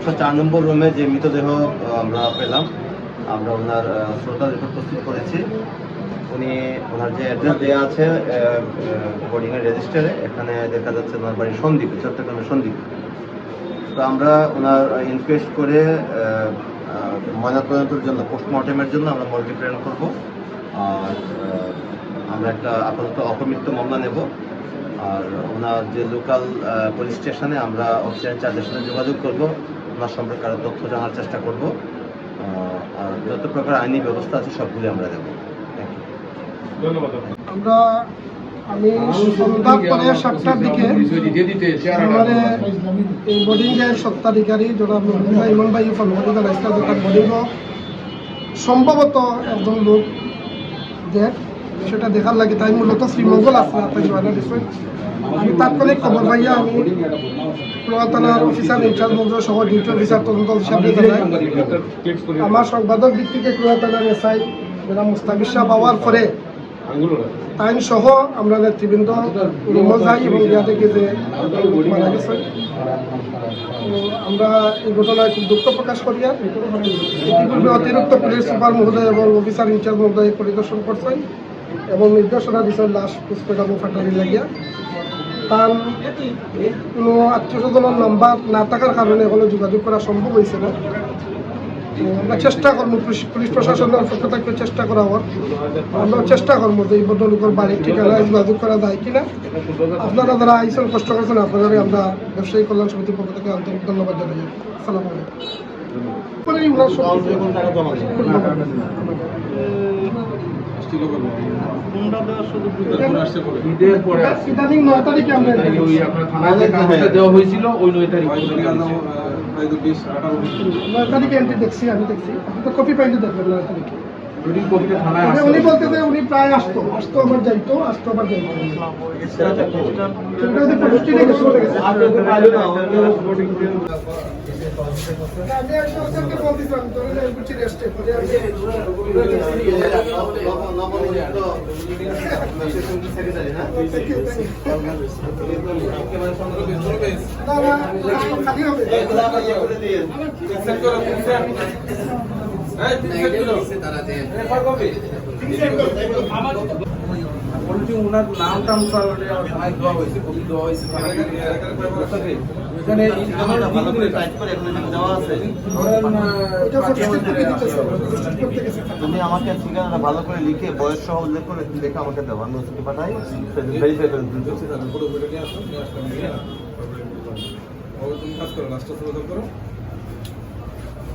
একশো চার নম্বর রুমে যে মৃতদেহ আমরা পেলাম, আমরা ওনার শ্রোতা রিপোর্ট প্রস্তুত করেছি। উনি ওনার যে অ্যাড্রেস দেওয়া আছে বোর্ডিংয়ের রেজিস্টারে এখানে দেখা যাচ্ছে ওনার বাড়ি সন্দ্বীপে, চট্টগ্রামের সন্দ্বীপে। তো আমরা ওনার ইনকোয়েস্ট করে ময়নাতদন্তের জন্য পোস্টমর্টেমের জন্য আমরা মর্গে প্রেরণ করব। আর আমরা একটা আপাতত অপমৃত্যু মামলা নেব। আর ওনার যে লোকাল পুলিশ স্টেশনে আমরা অফিসার চার্জের সাথে যোগাযোগ করব। ওনার সম্পর্কে আরও তথ্য জানার চেষ্টা করব। আর যত প্রকার আইনি ব্যবস্থা আছে সবগুলি আমরা দেবো। আমরা আমি সন্ধ্যা পরে সাতটার দিকে আমাদের এই বোর্ডিংয়ের সত্ত্বাধিকারী জনাব মহিলা ইমন ভাই যে সম্ভবত একজন লোক যে সেটা দেখার লাগে তাই মূলত শ্রীমঙ্গল আছে তাই জোয়ানা দিছিল আমি তাৎক্ষণিক খবর পাইয়া আমি পুরা থানার অফিসার ইনচার্জ মন্ত্রী সহ ডিউটি অফিসার তদন্ত হিসাবে জানাই আমার সংবাদক দিক থেকে কুড়া থানার এসআই যারা মুস্তাফিজ শাহ পাওয়ার পরে আইন সহ আমরা নেতৃবৃন্দ রুমো যাই এবং ইয়া থেকে যে মারা গেছে আমরা এই ঘটনায় খুব দুঃখ প্রকাশ করি আর। ইতিপূর্বে অতিরিক্ত পুলিশ সুপার মহোদয় এবং অফিসার ইনচার্জ মহোদয় পরিদর্শন করছেন এবং নির্দেশনা দিচ্ছেন লাশ পুষ্পকাবু ফাটারি লাগিয়া। তার কোনো আত্মীয় স্বজনের নাম্বার না থাকার কারণে এখনও যোগাযোগ করা সম্ভব হয়েছে না? আমরা চেষ্টা করব পুলিশ পুলিশ প্রশাসনের পক্ষ থেকে চেষ্টা করা হওয়ার আমরা চেষ্টা করব যে এই ভদ্রলোকের বাড়ির ঠিকানায় যোগাযোগ করা যায় কিনা। আপনারা যারা আইসন কষ্ট করছেন আপনারা আমরা ব্যবসায়ী কল্যাণ সমিতির পক্ষ থেকে আন্তরিক ধন্যবাদ জানাই। আসসালামু আলাইকুম। সব- ইদানিং নয় তারিখে আমরা দেওয়া হয়েছিল ওই নয় তারিখ নয় তারিখে এন্ট্রি দেখছি আমি দেখছি। আপনি তো কপি পাইনি দেখবেন নয় তারিখে। থানায় উনি- উনি বলতে উনি প্রায় আসতো আসতো আবার যাইতো আসতো আবার যাইতো। খালি হবে। বলছি ওনার নাম টাম সব দেওয়া হয়েছে কপি দেওয়া হয়েছে এখানে ভালো করে টাইপ করে এখানে দেওয়া আছে। তুমি আমাকে ঠিকানাটা ভালো করে লিখে বয়স সহ উল্লেখ করে লিখে আমাকে দাও। আমি ওষুধ পাঠাই ভেরিফাই করে দিচ্ছি।